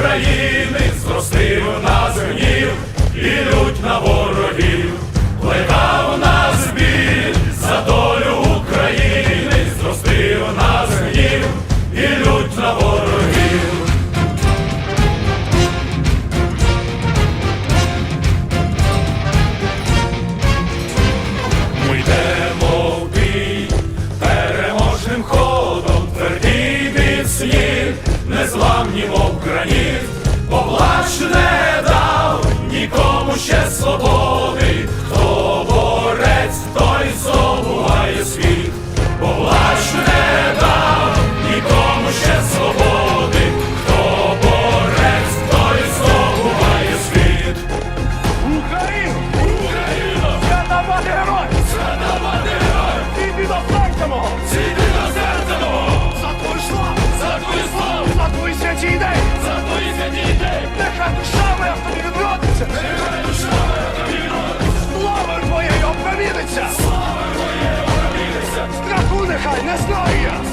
країни зростив нас гнів і лють на ворогів, плекав нас біль за долю України, зростив нас гнів і лють на ворогів. Ми йдемо бій переможним ходом, твердій від слів. Українів, поплач не дав, нікому ще свободи. Nesla!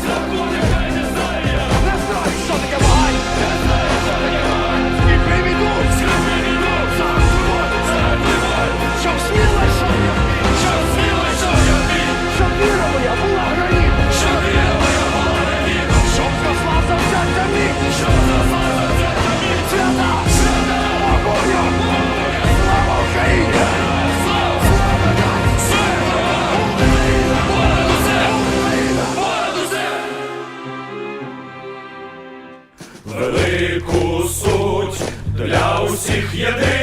усіх єдиний.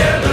together.